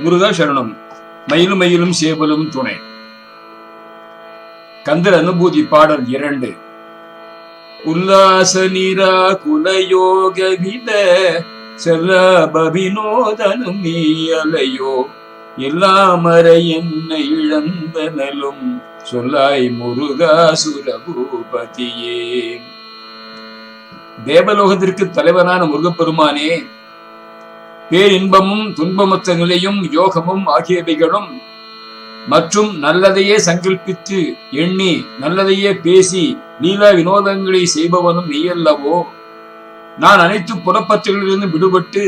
முருகா சரணம். மயிலும் மயிலும் சேவலும் துணை. கந்தர் அனுபூதி பாடல் இரண்டு. உல்லாச நிரா குலயோக வித செல்லபவினோதனும் நீ அலையோ. எல்லாமறை என்ன இழந்தனலும் சொல்லாய் முருகா சுரபூபதியே. தேவலோகத்திற்கு தலைவனான முருகப்பெருமானே பேரின்பமும் துன்பமற்ற நிலையும் யோகமும் ஆகியவைகளும் மற்றும் நல்லதையே சங்கல்பித்து எண்ணி நல்லதையே பேசி லீலா வினோதங்களை செய்பவனும் நீயல்லவோ? நான் அனைத்து புறப்பற்றுகளிலிருந்து விடுபட்டு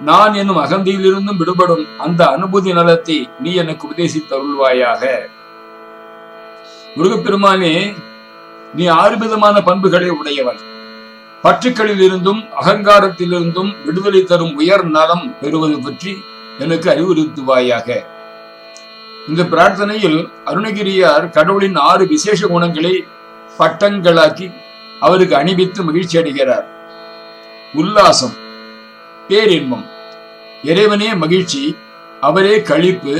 நான் என்னும் அகந்தியிலிருந்தும் விடுபடும் அந்த அனுபூதி நலத்தை நீ எனக்கு உபதேசித்தருள்வாயாக முருகப்பெருமானே நீ ஆறு விதமான பண்புகளை உடையவன். பற்றுக்களில் இருந்தும் அகங்காரத்திலிருந்தும் விடுதலை தரும் உயர் நலம் பெறுவது பற்றி எனக்கு அறிவுறுத்துவாயாக. இந்த பிரார்த்தனையில் அருணகிரியார் கடவுளின் ஆறு விசேஷ குணங்களை பட்டங்களாக்கி அவருக்கு அணிவித்து மகிழ்ச்சி அடைகிறார். உல்லாசம் பேரின்பம் இறைவனே மகிழ்ச்சி அவரே கழிப்பு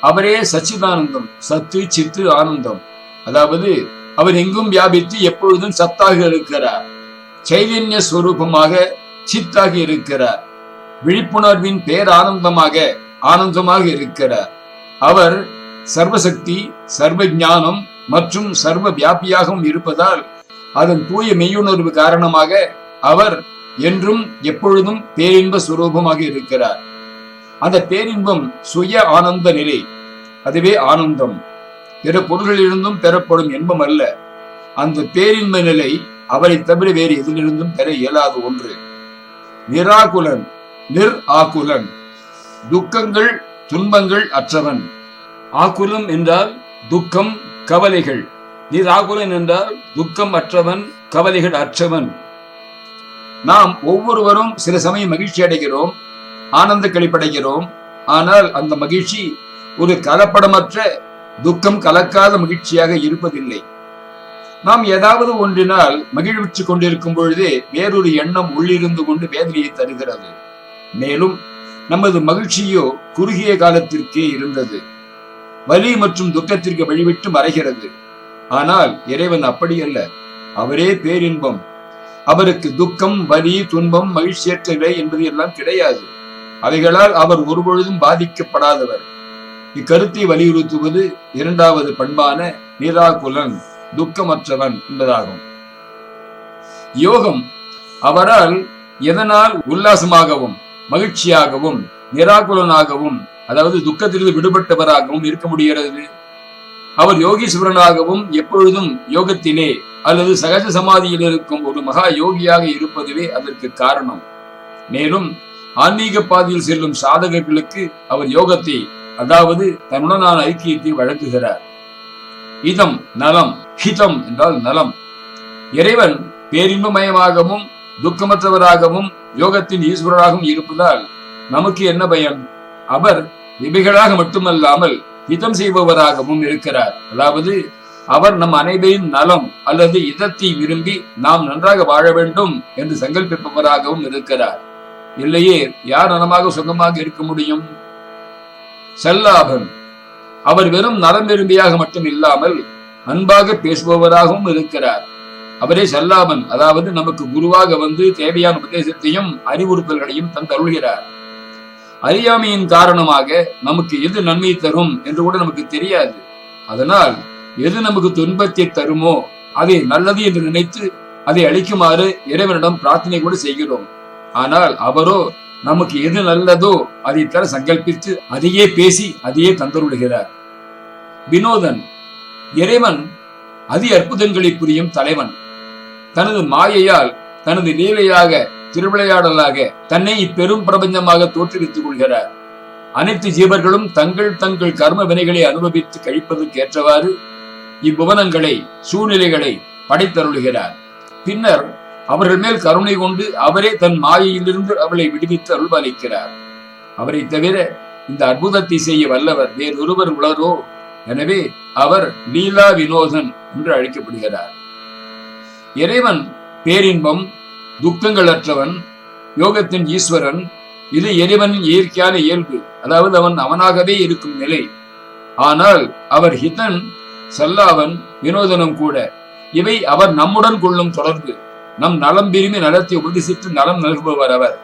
அவரே சச்சிதானந்தம் சத்து சித்து ஆனந்தம். அதாவது அவர் எங்கும் வியாபித்து எப்பொழுதும் சத்தாக இருக்கிறார். சைதன்ய ஸ்வரூபமாக சித்தாக இருக்கிறார். விழிப்புணர்வின் பேரானந்தமாக ஆனந்தமாக இருக்கிறார். அவர் சர்வசக்தி சர்வ ஞானம் மற்றும் சர்வ வியாபியாகவும் இருப்பதால் அதன் தூய மெய்யுணர்வு காரணமாக அவர் என்றும் எப்பொழுதும் பேரின்ப சுரூபமாக இருக்கிறார். அந்த பேரின்பம் சுய ஆனந்த நிலை அதுவே ஆனந்தம். பிற பொருள்களிலிருந்தும் பெறப்படும் இன்பம் அல்ல. அந்த பேரின்ப நிலை அவரை தவிர வேறு எதிலிருந்தும் பெற இயலாத ஒன்று. நிராகுலன் நிர் ஆகுலன். துக்கங்கள் துன்பங்கள் அற்றவன். ஆகுலம் என்றால் துக்கம் கவலைகள். நிராகுலன் என்றால் துக்கம் அற்றவன் கவலைகள் அற்றவன். நாம் ஒவ்வொருவரும் சில சமயம் மகிழ்ச்சி அடைகிறோம் ஆனந்த கழிப்படைகிறோம். ஆனால் அந்த மகிழ்ச்சி ஒரு கலப்படமற்ற துக்கம் கலக்காத மகிழ்ச்சியாக இருப்பதில்லை. நாம் ஏதாவது ஒன்றினால் மகிழ்விச்சு கொண்டிருக்கும் பொழுதே வேறொரு எண்ணம் உள்ளிருந்து கொண்டு வேதனையை தருகிறது. மேலும் நமது மகிழ்ச்சியோ குறுகிய காலத்திற்கே இருந்தது. வலி மற்றும் துக்கத்திற்கு வழிவிட்டு மறைகிறது. ஆனால் இறைவன் அப்படி அல்ல அவரே பேரின்பம். அவருக்கு துக்கம் வலி துன்பம் மகிழ்ச்சியற்ற நிலை என்பது எல்லாம் கிடையாது. அவைகளால் அவர் ஒருபொழுதும் பாதிக்கப்படாதவர். இக்கருத்தை வலியுறுத்துவது இரண்டாவது பண்பான நிராகுலன். துக்கமற்றவன் என்பதாகும். யோகம் அவரால் எதனால் உல்லாசமாகவும் மகிழ்ச்சியாகவும் நிராகுலனாகவும் அதாவது துக்கத்திலிருந்து விடுபட்டவராகவும் இருக்க முடிகிறது? அவர் யோகீஸ்வரனாகவும் எப்பொழுதும் யோகத்திலே அல்லது சகஜ சமாதியில் இருக்கும் ஒரு மகா யோகியாக இருப்பதுவே அதற்கு காரணம். மேலும் ஆன்மீக பாதையில் செல்லும் சாதகர்களுக்கு அவர் யோகத்தை அதாவது தன்னுடனான ஐக்கியத்தை வழங்குகிறார். இதம் நலம் ஹிதம் என்றால் நலம். இறைவன் பேரின்பமயமாகவும் துக்கமற்றவராகவும் யோகத்தின் ஈஸ்வரராகவும் இருப்பதால் நமக்கு என்ன பயம் அவர் விபிகளாக மட்டுமல்லாமல் ஹிதம் செய்பவராகவும் இருக்கிறார். அதாவது அவர் நம் அனைவரின் நலம் அல்லது இதத்தை விரும்பி நாம் நன்றாக வாழ வேண்டும் என்று சங்கல்பிப்பவராகவும் இருக்கிறார். இல்லையே யார் நலமாக சுகமாக இருக்க முடியும்? செல்லாபன். அவர் வெறும் நலம் விரும்பியாக மட்டும் இல்லாமல் அன்பாக பேசுபவராகவும் இருக்கிறார். அவரே செல்லாமன் அதாவது நமக்கு குருவாக வந்து தேவையான உபதேசத்தையும் அறிவுறுத்தல்களையும் தந்தருள்கிறார் அறியாமையின் காரணமாக நமக்கு எது நன்மை தரும் என்று கூட நமக்கு தெரியாது. அதனால் எது நமக்கு துன்பத்தை தருமோ அதை நல்லது என்று நினைத்து அதை அளிக்குமாறு இறைவனிடம் பிரார்த்தனை கூட செய்கிறோம். ஆனால் அவரோ நமக்கு எது நல்லதோ அதை தர சங்கல்பித்து அதையே பேசி அதையே தந்தருளுகிறார். வினோதன் இறைவன் அதி அற்புதங்களை புரியும் தலைவன். தனது மாயையால் தனது லீலையாக திருவிளையாடலாக தன்னை இப்பெரும் பிரபஞ்சமாக தோற்றுவித்துக் கொள்கிறார். அனைத்து ஜீவர்களும் தங்கள் தங்கள் கர்ம வினைகளை அனுபவித்து கழிப்பதற்கு ஏற்றவாறு இவ்வுவனங்களை சூழ்நிலைகளை படைத்தருளுகிறார். பின்னர் அவர்கள் மேல் கருணை கொண்டு அவரே தன் மாயையிலிருந்து அவளை விடுவித்து அருள்பாலிக்கிறார் அவரை தவிர இந்த அற்புதத்தை செய்ய வல்லவர் வேறொருவர் உளரோ? எனவே அவர் லீலா வினோதன் என்று அழைக்கப்படுகிறார். இறைவன் பேரின்பம் துக்கங்களற்றவன் யோகத்தின் ஈஸ்வரன் இது இறைவனின் இயற்கையான இயல்பு. அதாவது அவன் அவனாகவே இருக்கும் நிலை. ஆனால் அவர் ஹிதன் சல்லாவன் வினோதனம் கூட. இவை அவர் நம்முடன் கொள்ளும் தொடர்பு. நம் நலம் விரும்பி நலத்தை உபதேசித்து நலம் நல்குபவர் அவர்.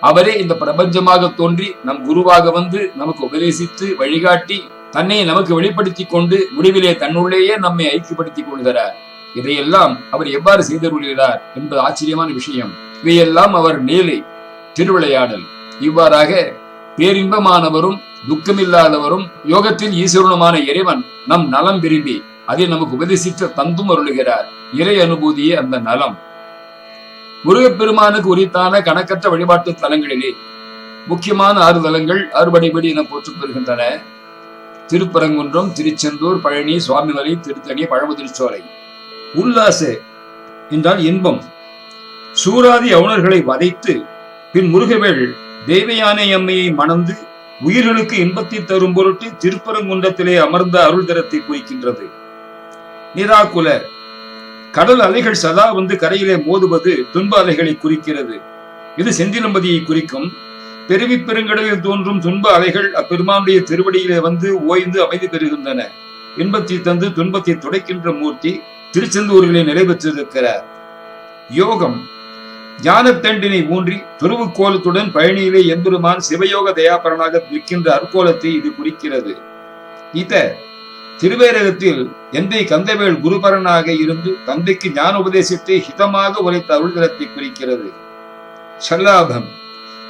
அவரே இந்த பிரபஞ்சமாக தோன்றி நம் குருவாக வந்து நமக்கு உபதேசித்து வழிகாட்டி தன்னை நமக்கு வெளிப்படுத்தி கொண்டு முடிவிலே தன்னுள்ளேயே நம்மை ஐக்கியப்படுத்திக் கொள்கிறார். இதையெல்லாம் அவர் எவ்வாறு செய்தருள்கிறார் என்பது ஆச்சரியமான விஷயம். இவையெல்லாம் அவர் நீலை திருவிளையாடல். இவ்வாறாக பேரின்பமானவரும் துக்கமில்லாதவரும் யோகத்தில் ஈஸ்வரனுமான இறைவன் நம் நலம் விரும்பி அதை நமக்கு உபதேசித்து தந்தும் அருளுகிறார். இறை அனுபூதியே அந்த நலம். முருகப்பெருமானுக்கு உரித்தான கணக்கற்ற வழிபாட்டு தலங்களிலே முக்கியமான ஆறு தலங்கள் அறுபடைபடி என போற்றப்பெறுகின்றன திருப்பரங்குன்றம் திருச்செந்தூர் பழனி சுவாமிமலை திருத்தணி பழமுதிர்ச்சோலை. உல்லாச என்றால் இன்பம். சூராதி அவுணர்களை வதைத்து பின் முருகவேள் தேவயானை அம்மையை மணந்து உயிர்களுக்கு இன்பத்தை தரும் பொருட்டு திருப்பரங்குன்றத்திலே அமர்ந்த அருள் தரத்தை குறிக்கின்றது நிராகுல கடல் அலைகள் சதா வந்து கரையிலே மோதுவது துன்ப அலைகளை குறிக்கிறது. இது செந்திலம்பதியை குறிக்கும் பெருவி பெருங்கடலில் தோன்றும் துன்ப அலைகள் அப்பெருமானுடைய திருவடியிலே வந்து ஓய்ந்து அமைதி பெறுகின்றன. இன்பத்தை தந்து துன்பத்தை துடைக்கின்ற மூர்த்தி திருச்செந்தூரிலே நிலை பெற்றிருக்கிறார். யோகம். ஞானத்தண்டினை ஊன்றி துருவுக்கோலத்துடன் பழனியிலே எம்பெருமான் சிவயோக தயாபரனாக நிற்கின்ற அற்கோலத்தை இது குறிக்கிறது. இத திருவேரகத்தில் எந்தை கந்தவேல் குருபரனாக இருந்து தந்தைக்கு ஞான உபதேசத்தை ஹிதமாக உரைத்த அருள்தலத்தை குறிக்கிறது. சல்லாபம்.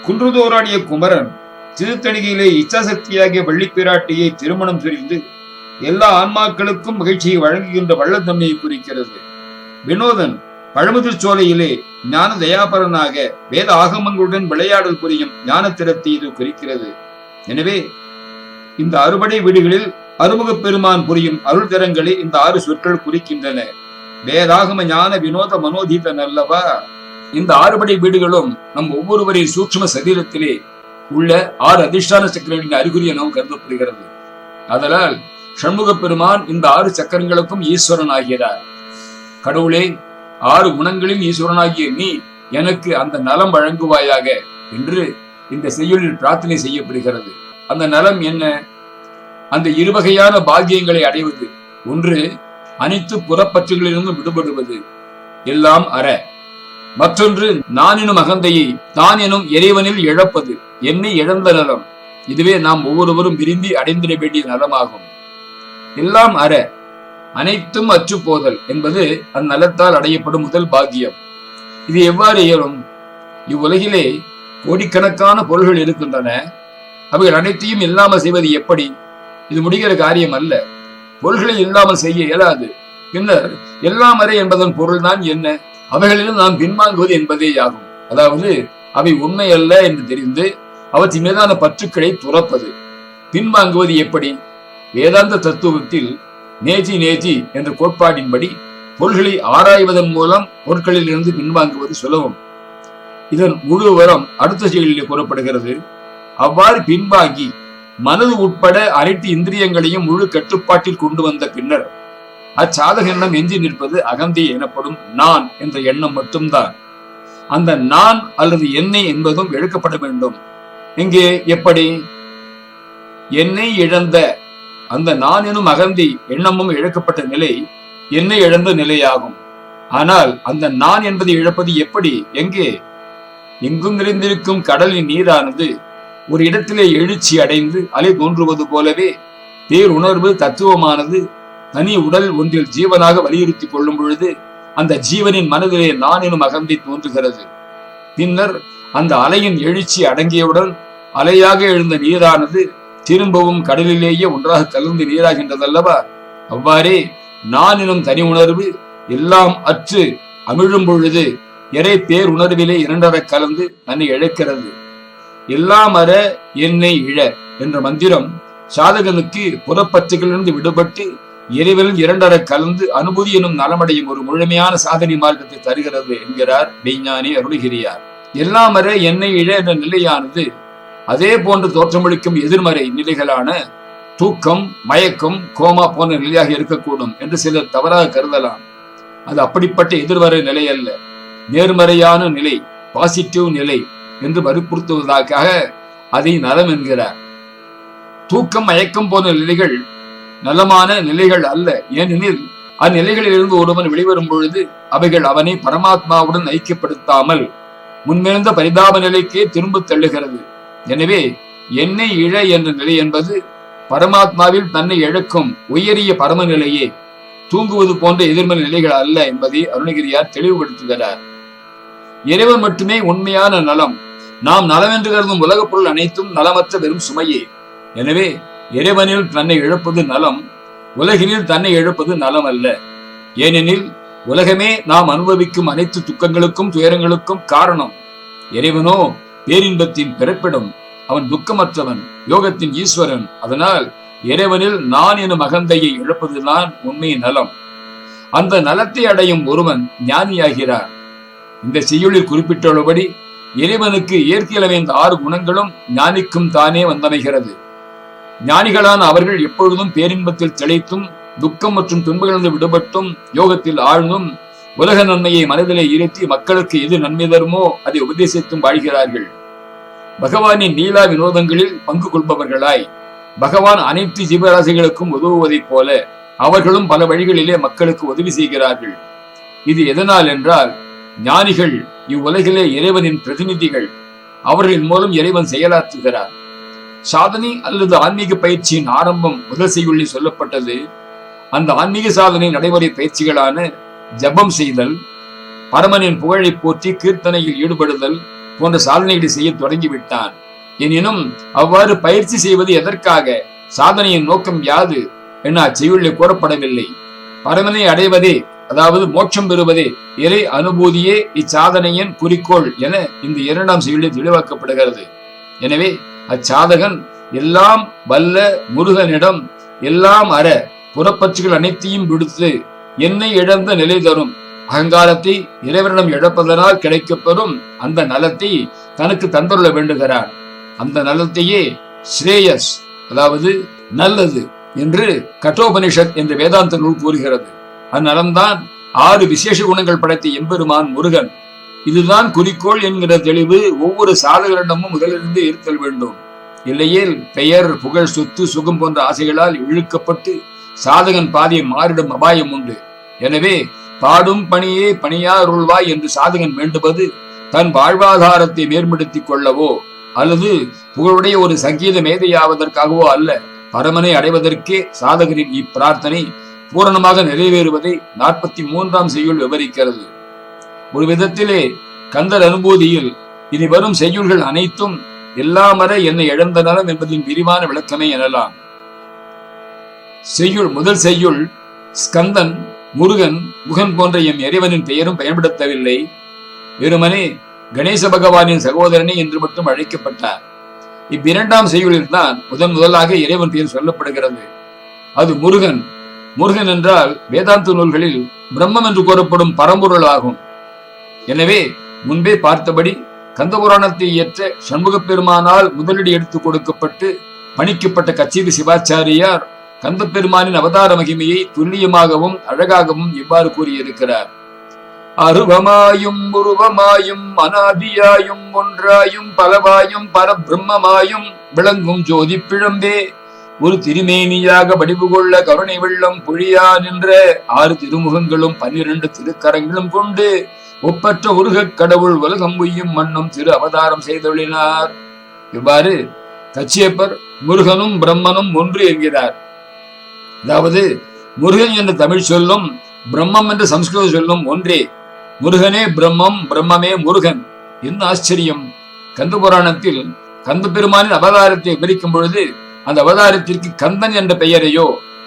குன்றுதோராடிய குமரன் திருத்தணிகையிலே இச்சாசக்தியாகிய வள்ளிப்பிராட்டியை திருமணம் புரிந்து எல்லா ஆன்மாக்களுக்கும் மகிழ்ச்சியை வழங்குகின்ற வள்ளத்தன்மையை குறிக்கிறது. வினோதன் பழமுதிர் சோலையிலே ஞான தயாபரனாக வேத ஆகமங்களுடன் விளையாடல் புரியும் ஞானத்திறத்தை இது குறிக்கிறது. எனவே இந்த அறுபடை வீடுகளில் அறுமுகப் பெருமான் புரியும் அருள் திறங்களை இந்த ஆறு சொற்கள் குறிக்கின்றன. வேதாகம ஞான வினோத மனோதீதன் அல்லவா இந்த ஆறுபடை வீடுகளும் நம் ஒவ்வொருவரின் சூட்சும சரீரத்திலே உள்ள ஆறு அதிர்ஷ்டான சக்கரங்களின் அறிகுறி எனவும் கருதப்படுகிறது. அதனால் சண்முக பெருமான் இந்த ஆறு சக்கரங்களுக்கும் ஈஸ்வரன் ஆகிறார் கடவுளே ஆறு குணங்களின் ஈஸ்வரனாகிய நீ எனக்கு அந்த நலம் வழங்குவாயாக என்று இந்த செய்யுளில் பிரார்த்தனை செய்யப்படுகிறது. அந்த நலம் என்ன? அந்த இருவகையான பாக்கியங்களை அடைவது. ஒன்று அனைத்து புறப்பற்றுகளிலிருந்தும் விடுபடுவது. எல்லாம் அற. மற்றொன்று நான் எனும் அகந்தையை தான் எனும் இறைவனில் இழப்பது என்னை இழந்த நலம். இதுவே நாம் ஒவ்வொருவரும் விரும்பி அடைந்திட வேண்டிய நலமாகும். எல்லாம் அற அனைத்தும் அற்று போதல் என்பது அந்நலத்தால் அடையப்படும் முதல் பாக்கியம். இது எவ்வாறு இயலும்? இவ்வுலகிலே கோடிக்கணக்கான பொருள்கள் இருக்கின்றன. அவைகள் அனைத்தையும் இல்லாமல் செய்வது எப்படி? இது முடிகிற காரியம் அல்ல. பொருள்களை இல்லாமல் செய்ய இயலாது. பின்னர் எல்லாம் அறை என்பதன் பொருள்தான் என்ன? அவைகளிலும் நாம் பின்வாங்குவது என்பதே ஆகும் அதாவது அவை உண்மை அல்ல என்று தெரிந்து அவற்றின் மீதான பற்றுக்களை துறப்பது. பின்வாங்குவது எப்படி? வேதாந்த தத்துவத்தில் நேஜி நேஜி என்ற கோட்பாட்டின்படி பொருள்களை ஆராய்வதன் மூலம் பொருட்களில் இருந்து பின்வாங்குவது சுலபம். இதன் முழு வரம் அடுத்த செயலிலே கூறப்படுகிறது. அவ்வாறு பின்வாங்கி மனது உட்பட அனைத்து இந்திரியங்களையும் முழு கட்டுப்பாட்டில் கொண்டு வந்த பின்னர் அச்சாதக எண்ணம் எஞ்சி நிற்பது அகந்தி எனப்படும் நான் என்ற எண்ணம் மட்டும்தான். அந்த நான் அல்லது என்னை என்பதும் எழுக்கப்பட வேண்டும். இங்கே எப்படி? என்னை இழந்த அந்த நான் எனும் அகந்தி எண்ணமும் இழக்கப்பட்ட நிலை என்னை இழந்த நிலையாகும். ஆனால் அந்த நான் என்பதை இழப்பது எப்படி? எங்கே? எங்கும் நிறைந்திருக்கும் கடலின் நீரானது ஒரு இடத்திலே எழுச்சி அடைந்து அலை தோன்றுவது போலவே பேருணர்வு தத்துவமானது தனி உடல் ஒன்றில் ஜீவனாக வலியுறுத்தி கொள்ளும் பொழுது அந்த ஜீவனின் மனதிலே நான் எனும் அகந்தை தோன்றுகிறது. பின்னர் அந்த அலையின் எழுச்சி அடங்கியவுடன் அலையாக எழுந்த நீரானது திரும்பவும் கடலிலேயே ஒன்றாக கலந்து நீராகின்றதல்லவா? அவ்வாறே நான் எனும் தனி உணர்வு எல்லாம் அற்று அமிழும் பொழுது இறை பேர் உணர்விலே இரண்டரை கலந்து தன்னை இழக்கிறது. எல்லாம் அற என்னை இழ என்ற மந்திரம் சாதகனுக்கு புறப்பற்றுகளிலிருந்து விடுபட்டு இறைவனும் இரண்டர கலந்து அனுபூதி எனும் நலமடையும் ஒரு முழுமையான சாதனை மார்க்கத்தை தருகிறது என்கிறார் மெய்ஞானி அருள்கிரியார். எல்லாம் வரை என்னை இழ என்ற நிலையானது அதே போன்று தோற்றமளிக்கும் எதிர்மறை நிலைகளான தூக்கம் மயக்கம் கோமா போன்ற நிலையாக இருக்கக்கூடும் என்று சிலர் தவறாக கருதலாம். அது அப்படிப்பட்ட எதிர்மறை நிலை அல்ல. நேர்மறையான நிலை பாசிட்டிவ் நிலை என்று வற்புறுத்துவதற்காக அதை நலம் என்கிறார். தூக்கம் மயக்கம் போன்ற நிலைகள் நலமான நிலைகள் அல்ல. ஏனெனில் அந்நிலைகளிலிருந்து ஒருவன் வெளிவரும் பொழுது அவைகள் அவனை பரமாத்மாவுடன் ஐக்கியப்படுத்தாமல் முன்மிருந்த பரிதாப நிலைக்கே திரும்ப தள்ளுகிறது. எனவே என்னை இழ என்ற நிலை என்பது பரமாத்மாவில் தன்னை இழக்கும் உயரிய பரம நிலையே தூங்குவது போன்ற எதிர்மறை நிலைகள் அல்ல என்பதை அருணகிரியார் தெளிவுபடுத்துகிறார். இறைவன் மட்டுமே உண்மையான நலம். நாம் நலம் என்று கருதும் உலகப் பொருள் அனைத்தும் நலமற்ற வெறும் சுமையே. எனவே இறைவனில் தன்னை இழப்பது நலம் உலகினில் தன்னை இழப்பது நலம் அல்ல ஏனெனில் உலகமே நாம் அனுபவிக்கும் அனைத்து துக்கங்களுக்கும் துயரங்களுக்கும் காரணம். இறைவனோ பேரின்பத்தின் பிறப்பிடம் அவன் துக்கமற்றவன் யோகத்தின் ஈஸ்வரன். அதனால் இறைவனில் நான் எனும் அகந்தையை இழப்பதுதான் உண்மை நலம். அந்த நலத்தை அடையும் ஒருவன் ஞானியாகிறார். இந்த செய்யுளில் குறிப்பிட்டுள்ளபடி இறைவனுக்கு இயற்கையில் இந்த ஆறு குணங்களும் ஞானிக்கும் தானே வந்தமைகிறது. ஞானிகளான அவர்கள் எப்பொழுதும் பேரின்பத்தில் திளைத்தும் துக்கம் மற்றும் துன்பங்களிலிருந்து விடுபட்டும் யோகத்தில் ஆழ்ந்தும் உலக நன்மையை மனதிலே இருத்தி மக்களுக்கு எது நன்மை தருமோ அதை உபதேசித்தும் வாழ்கிறார்கள். பகவானின் நீலா வினோதங்களில் பங்கு கொள்பவர்களாய் பகவான் அனைத்து ஜீவராசிகளுக்கும் உதவுவதைப் போல அவர்களும் பல வழிகளிலே மக்களுக்கு உதவி செய்கிறார்கள். இது எதனால் என்றால் ஞானிகள் இவ்வுலகிலே இறைவனின் பிரதிநிதிகள் அவர்களின் மூலம் இறைவன் செயலாற்றுகிறார். சாதனை அல்லது ஆன்மீக பயிற்சியின் ஆரம்பம் முதல் செய்யுள்ளில் சொல்லப்பட்டது. அந்த ஆன்மீக சாதனை நடைமுறை பயிற்சிகளான ஜபம் செய்தல் பரமனின் புகழை போற்றி கீர்த்தனையில் ஈடுபடுதல் போன்ற சாதனைகளை செய்ய தொடங்கிவிட்டான். எனினும் அவ்வாறு பயிற்சி செய்வது எதற்காக? சாதனையின் நோக்கம் யாது? என செய்யுள்ளே கூறப்படவில்லை. பரமனை அடைவதே அதாவது மோட்சம் பெறுவதே இறை அனுபூதியே இச்சாதனையின் குறிக்கோள் என இந்த இரண்டாம் செய்யுளில் தெளிவாக்கப்படுகிறது. எனவே அச்சாதகன் எல்லாம் வல்ல முருகனிடம் எல்லாம் அற புறப்பற்றுகள் அனைத்தையும் விடுத்து என்னை இழந்த நிலை தரும். அகங்காரத்தை இறைவனிடம் இழப்பதனால் கிடைக்கப்பெறும் அந்த நலத்தை தனக்கு தந்துள்ள வேண்டுகிறான். அந்த நலத்தையே ஸ்ரேயஸ் அதாவது நல்லது என்று கட்டோபனிஷத் என்ற வேதாந்த நூல் கூறுகிறது. அந்நலம்தான் ஆறு விசேஷ குணங்கள் படைத்த எம்பெருமான் முருகன். இதுதான் குறிக்கோள் என்கிற தெளிவு ஒவ்வொரு சாதகரிடமும் முதலிருந்து இருத்தல் வேண்டும். இல்லையேல் பெயர் புகழ் சொத்து சுகம் போன்ற ஆசைகளால் இழுக்கப்பட்டு சாதகன் பாதையை மாறிடும் அபாயம் உண்டு. எனவே பாடும் பணியே பணியாருள்வாய் என்று சாதகன் வேண்டுவது தன் வாழ்வாதாரத்தை மேம்படுத்திக் கொள்ளவோ அல்லது புகழுடைய ஒரு சங்கீத மேதையாவதற்காகவோ அல்ல பரமனை அடைவதற்கே சாதகரின் இப்பிரார்த்தனை பூரணமாக நிறைவேறுவதை நாற்பத்தி மூன்றாம் செய்யுள் விவரிக்கிறது. ஒரு விதத்திலே கந்தர் அனுபூதியில் இனி வரும் செய்யுள்கள் அனைத்தும் எல்லாமற என்னை இழந்த நலம் என்பதின் விரிவான விளக்கமே எனலாம். செய்யுள் முதல் செய்யுள் ஸ்கந்தன் முருகன் முகன் போன்ற எம் இறைவனின் பெயரும் பயன்படுத்தவில்லை. வெறுமனே கணேச பகவானின் சகோதரனே என்று மட்டும் அழைக்கப்பட்டார். இவ்விரண்டாம் செய்யுளில் தான் முதன் முதலாக இறைவன் பெயர் சொல்லப்படுகிறது. அது முருகன். முருகன் என்றால் வேதாந்த நூல்களில் பிரம்மம் என்று கூறப்படும் பரம்பொருள் ஆகும் எனவே முன்பே பார்த்தபடி கந்தபுராணத்தை இயற்ற சண்முகப் பெருமானால் முதலடி எடுத்துக் கொடுக்கப்பட்டு பணிக்கப்பட்ட கச்சேரி சிவாச்சாரியார் கந்த பெருமானின் அவதார மகிமையை துல்லியமாகவும் அழகாகவும் இவ்வாறு கூறியிருக்கிறார். அருவமாயும் உருவமாயும் அனாதியாயும் ஒன்றாயும் பலவாயும் பரபிரம்மமாயும் விளங்கும் ஜோதி பிழம்பே. ஒரு திருமேனியாக வடிவு கொள்ள கருணை வெள்ளம் பொழியா நின்ற ஆறு திருமுகங்களும் பன்னிரண்டு திருக்கரங்களும் கொண்டு ஒப்பற்ற உருகக் கடவுள் உலகம் உய்யும் மண்ணும் திரு அவதாரம் செய்தொழினார் இவ்வாறு கச்சியப்பர் முருகனும் பிரம்மனும் ஒன்று என்கிறார். அதாவது முருகன் என்ற தமிழ் சொல்லும் பிரம்மம் என்ற சம்ஸ்கிருத சொல்லும் ஒன்றே. முருகனே பிரம்மம் பிரம்மமே முருகன். என்ன ஆச்சரியம்! கந்த புராணத்தில் கந்த பெருமானின் அவதாரத்தை விவரிக்கும் பொழுது அந்த அவதாரத்திற்கு கந்தன் என்ற பெயரையோ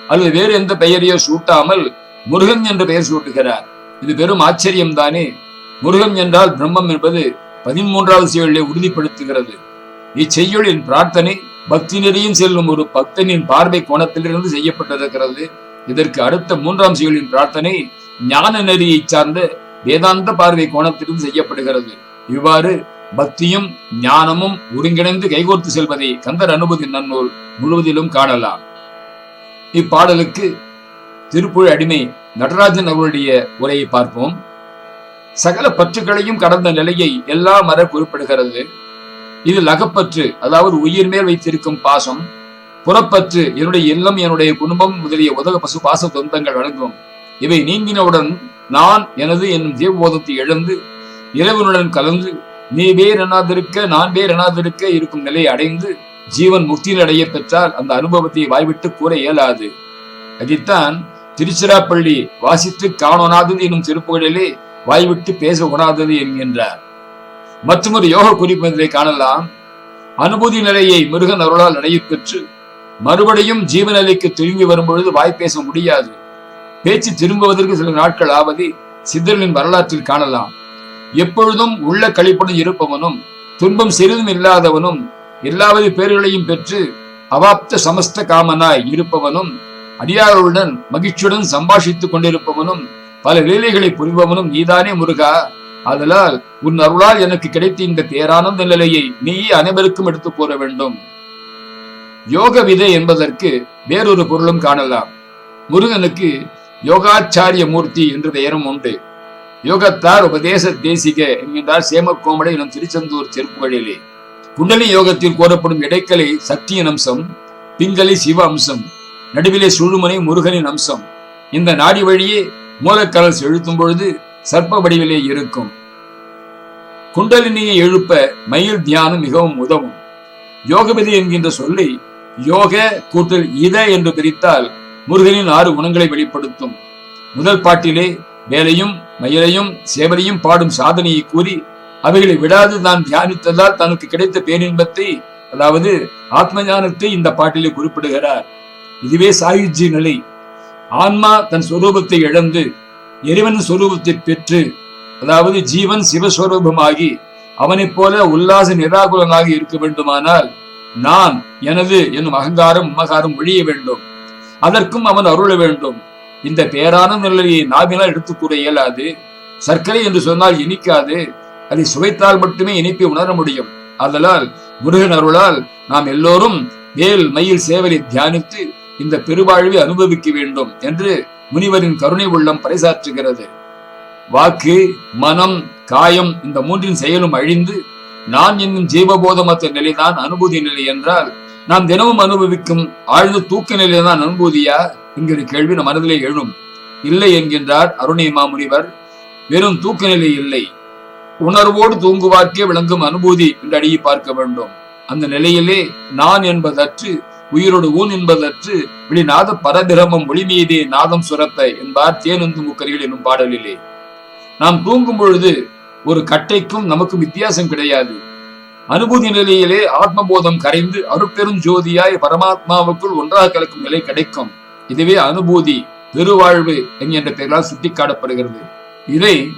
அல்லது வேறு எந்த பெயரையோ சூட்டாமல் முருகன் என்ற பெயர் சூட்டுகிறார். இது பெரும் ஆச்சரியம் தானே முருகன் என்றால் பிரம்மம் என்பது பதிமூன்றாவது செயலை உறுதிப்படுத்துகிறது. இச்செய்யுளின் பிரார்த்தனை பக்தி நெறியும் செல்லும் ஒரு பக்தனின் பார்வை கோணத்திலிருந்து செய்யப்பட்டிருக்கிறது. இதற்கு அடுத்த மூன்றாம் செயலின் பிரார்த்தனை ஞான நெறியை சார்ந்த வேதாந்த பார்வை கோணத்திலிருந்து செய்யப்படுகிறது. இவ்வாறு பக்தியும் ஞானமும் ஒருங்கிணைந்து கைகோர்த்து செல்வதை கந்தர் அனுபதி நன்னூல் முழுவதிலும் காணலாம். இப்பாடலுக்கு திருப்புழ அடிமை நடராஜன் அவருடைய உரையை பார்ப்போம். சகல பற்றுகளையும் கடந்த நிலையை எல்லாம் மர குறிப்பிடுகிறது. இது லகப்பற்று அதாவது உயிர் மேல் வைத்திருக்கும் பாசம் புறப்பற்று என்னுடைய இல்லம் என்னுடைய குடும்பம் முதலிய உதக பசு பாச தொந்தங்கள் அடங்கும் இவை நீங்கினவுடன் நான் எனது என்னும் தேவபோதத்தை எழுந்து இறைவனுடன் கலந்து நீ வேர் எனாதிருக்க நான் வேர் எனாதிருக்க இருக்கும் நிலையை அடைந்து ஜீவன் முக்தியில் அடைய பெற்றால் அந்த அனுபவத்தை வாய்விட்டு கூற இயலாது. அதைத்தான் திருச்சிராப்பள்ளி வாசித்து காணோனாதது என்னும் திருப்புகளிலே வாய்விட்டு பேச உணாதது என்கின்றார். மற்றொரு யோக குறிப்பதை காணலாம். அனுபூதி நிலையை மிருகன் அருளால் நினைவு பெற்று மறுபடியும் ஜீவநிலைக்கு திரும்பி வரும்பொழுது வாய் பேச முடியாது. பேச்சு திரும்புவதற்கு சில நாட்கள் ஆவது சித்தர்களின் வரலாற்றில் காணலாம். எப்பொழுதும் உள்ள கழிப்புடன் இருப்பவனும் துன்பம் சிறிதும் இல்லாதவனும் எல்லாவது பேர்களையும் பெற்று அவாப்த சமஸ்த காமனாய் இருப்பவனும் அடியார்களுடன் மகிழ்ச்சியுடன் சம்பாஷித்துக் கொண்டிருப்பவனும் பல லீலைகளை புரிபவனும் நீதானே முருகா. அதனால் உன் அருளால் எனக்கு கிடைத்த இந்த தேரானந்த நிலையை நீயே அனைவருக்கும் எடுத்து கூற வேண்டும். யோக விதை என்பதற்கு வேறொரு பொருளும் காணலாம். முருகனுக்கு யோகாச்சாரிய மூர்த்தி என்ற பெயரும் உண்டு. யோகத்தார் உபதேச தேசிக என்கின்றார் சேமக்கோமடை எனும் திருச்செந்தூர் செருப்புகளிலே குண்டலி யோகத்தில் கூறப்படும் இடைக்கலை சக்தியின் அம்சம் பிங்கலி சிவ அம்சம் நடுவிலே சுழுமனை முருகனின் அம்சம். இந்த நாடி வழியே மூலக்கடல் செலுத்தும் பொழுது சர்ப்ப வடிவிலே இருக்கும். குண்டலினியை எழுப்ப மயில் தியானம் மிகவும் உதவும். யோகபதி என்கின்ற சொல்லை யோக கூட்டல் இத என்று பிரித்தால் முருகனின் ஆறு குணங்களை வெளிப்படுத்தும். முதல் பாட்டிலே வேலையும் மயிலையும் சேவலையும் பாடும் சாதனையை கூறி அவைகளை விடாது தான் தியானித்ததால் தனக்கு கிடைத்த பேரின்பத்தை அதாவது ஆத்ம ஞானத்தை இந்த பாட்டிலே குறிப்பிடுகிறார். இதுவே சாயுஜி நிலை. ஆன்மா தன் சொரூபத்தை இழந்து இறைவன் சொரூபத்தை பெற்று அதாவது ஜீவன் சிவஸ்வரூபமாகி அவனைப் போல உல்லாச நிராகுலனாக இருக்க வேண்டுமானால் நான் எனது என்னும் அகங்காரம் உமகாரம் ஒழிய வேண்டும். அதற்கும் அவன் அருள வேண்டும். இந்த பேரான நிலையை நாவினால் எடுத்துக் கூற இயலாது. சர்க்கரை என்று சொன்னால் இனிக்காது. அதை சுவைத்தால் மட்டுமே இனிப்பை உணர முடியும். அதனால் முருகன் அருளால் நாம் எல்லோரும் வேல் மயில் சேவலை தியானித்து இந்த பெருவாழ்வை அனுபவிக்க வேண்டும் என்று முனிவரின் கருணை உள்ளம் பறைசாற்றுகிறது. வாக்கு மனம் காயம் இந்த மூன்றின் செயலும் அழிந்து நான் என்னும் ஜீவபோதமற்ற நிலைதான் அனுபூதி நிலை என்றால் நாம் தினமும் அனுபவிக்கும் ஆழ்ந்த தூக்க நிலைதான் அனுபூதியா? என்கிற கேள்வி நம் மனதிலே எழும். இல்லை என்கின்றார் அருணை மாமுனிவர் வெறும் தூக்க நிலை இல்லை. உணர்வோடு தூங்குவார்க்கே விளங்கும் அனுபூதி என்று அடியை பார்க்க வேண்டும். அந்த நிலையிலே நான் என்பதற்று உயிரோடு ஊன் என்பதற்று விழிநாத பரபிரமம் ஒளிமீதே நாதம் சுரத்த என்பார் தேனந்து முக்கரிகள் என்னும் பாடலிலே. நாம் தூங்கும் பொழுது ஒரு கட்டைக்கும் நமக்கும் வித்தியாசம் கிடையாது. அனுபூதி நிலையிலே ஆத்மபோதம் கரைந்து அருட்பெரும் ஜோதியாய் பரமாத்மாவுக்குள் ஒன்றாக கலக்கும் நிலை கிடைக்கும். இதுவே அனுபூதி பெருவாழ்வு என்கின்ற பெயரால் சுட்டிக்காட்டப்படுகிறது. இதை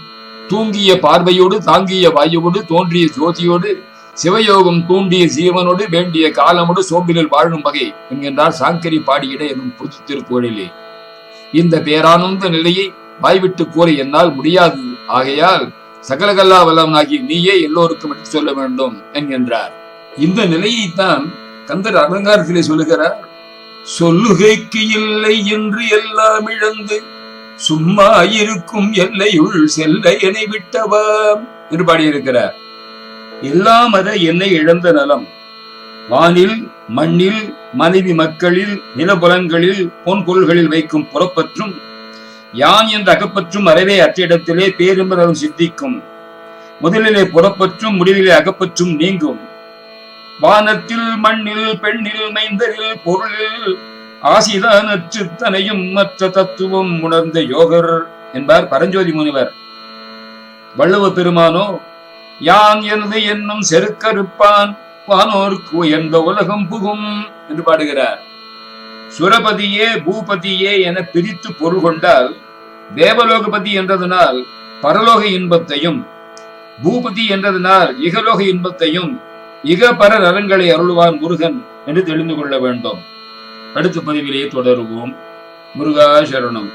தூங்கிய பார்வையோடு தாங்கிய வாயுவோடு தோன்றிய ஜோதியோடு சிவயோகம் தூண்டிய ஜீவனோடு வேண்டிய காலமோடு சோம்பிலில் வாழும் வகை என்கின்றார் சாங்கரி பாடியிட எனும் புது திருக்குறளிலே இந்த பேரானந்த நிலையை வாய்விட்டு கூற என்னால் முடியாது. ஆகையால் சகலகல்லா வல்லவனாகி நீயே எல்லோருக்கும் எடுத்து சொல்ல வேண்டும் என்கின்றார். இந்த நிலையைத்தான் கந்தர் அலங்காரத்திலே சொல்லுகிறார். சொல்லுகைக்கு இல்லை என்று எல்லாம் இழந்து சும்மா இருக்கும் எல்லையுள் செல்ல என விட்டவா? என்று பாடியிருக்கிறார். இல்லாமத என்னை இழந்த நலம். வானில் மண்ணில் மனைவி மக்களில் நிலபுலன்களில் பொன் பொருள்களில் வைக்கும் புறப்பற்றும் யான் என்ற அகப்பற்றும் அறவே அற்ற இடத்திலே சித்திக்கும். முதலிலே புறப்பற்றும் முடிவிலே அகப்பற்றும் நீங்கும். வானத்தில் மண்ணில் பெண்ணில் மைந்தரில் பொருளில் ஆசிதான் அற்றுத்தனையும் மற்ற தத்துவம் உணர்ந்த யோகர் என்பார் பரஞ்சோதி முனிவர். வள்ளுவ பெருமானோ யான் எனது என்னும் செருக்கறுப்பான் வானோர்க்கு உயர்ந்த உலகம் புகும் என்று பாடுகிறார். சுரபதியே பூபதியே என பிரித்து பொருள் கொண்டால் தேவலோகபதி என்றதனால் பரலோக இன்பத்தையும் பூபதி என்றதனால் இகலோக இன்பத்தையும் இக பர நலன்களை அருள்வான் முருகன் என்று தெரிந்து கொள்ள வேண்டும். அடுத்த பதிவிலேயே தொடருவோம். முருகா சரணம்.